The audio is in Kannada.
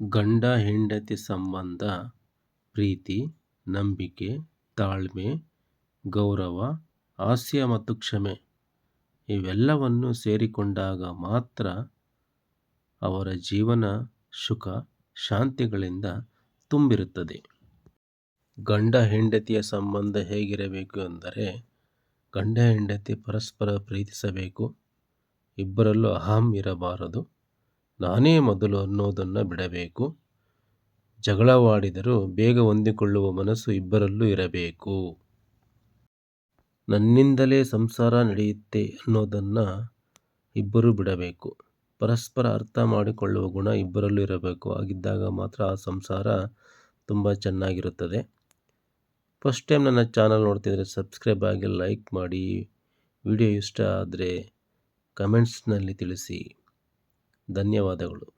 ಗಂಡ ಹೆಂಡತಿ ಸಂಬಂಧ, ಪ್ರೀತಿ, ನಂಬಿಕೆ, ತಾಳ್ಮೆ, ಗೌರವ, ಹಾಸ್ಯ ಮತ್ತು ಕ್ಷಮೆ ಇವೆಲ್ಲವನ್ನು ಸೇರಿಕೊಂಡಾಗ ಮಾತ್ರ ಅವರ ಜೀವನ ಸುಖ, ಶಾಂತಿಗಳಿಂದ ತುಂಬಿರುತ್ತದೆ. ಗಂಡ ಹೆಂಡತಿಯ ಸಂಬಂಧ ಹೇಗಿರಬೇಕು ಎಂದರೆ ಗಂಡ ಹೆಂಡತಿ ಪರಸ್ಪರ ಪ್ರೀತಿಸಬೇಕು, ಇಬ್ಬರಲ್ಲೂ ಅಹಂ ಇರಬಾರದು. ನಾನೇ ಮೊದಲು ಅನ್ನೋದನ್ನು ಬಿಡಬೇಕು. ಜಗಳವಾಡಿದರೂ ಬೇಗ ಹೊಂದಿಕೊಳ್ಳುವ ಮನಸ್ಸು ಇಬ್ಬರಲ್ಲೂ ಇರಬೇಕು. ನನ್ನಿಂದಲೇ ಸಂಸಾರ ನಡೆಯುತ್ತೆ ಅನ್ನೋದನ್ನು ಇಬ್ಬರೂ ಬಿಡಬೇಕು. ಪರಸ್ಪರ ಅರ್ಥ ಮಾಡಿಕೊಳ್ಳುವ ಗುಣ ಇಬ್ಬರಲ್ಲೂ ಇರಬೇಕು. ಆಗಿದ್ದಾಗ ಮಾತ್ರ ಆ ಸಂಸಾರ ತುಂಬ ಚೆನ್ನಾಗಿರುತ್ತದೆ. ಫಸ್ಟ್ ಟೈಮ್ ನನ್ನ ಚಾನಲ್ ನೋಡ್ತಿದ್ರೆ ಸಬ್ಸ್ಕ್ರೈಬ್ ಆಗಿ ಲೈಕ್ ಮಾಡಿ. ವಿಡಿಯೋ ಇಷ್ಟ ಆದರೆ ಕಮೆಂಟ್ಸ್ನಲ್ಲಿ ತಿಳಿಸಿ. ಧನ್ಯವಾದಗಳು.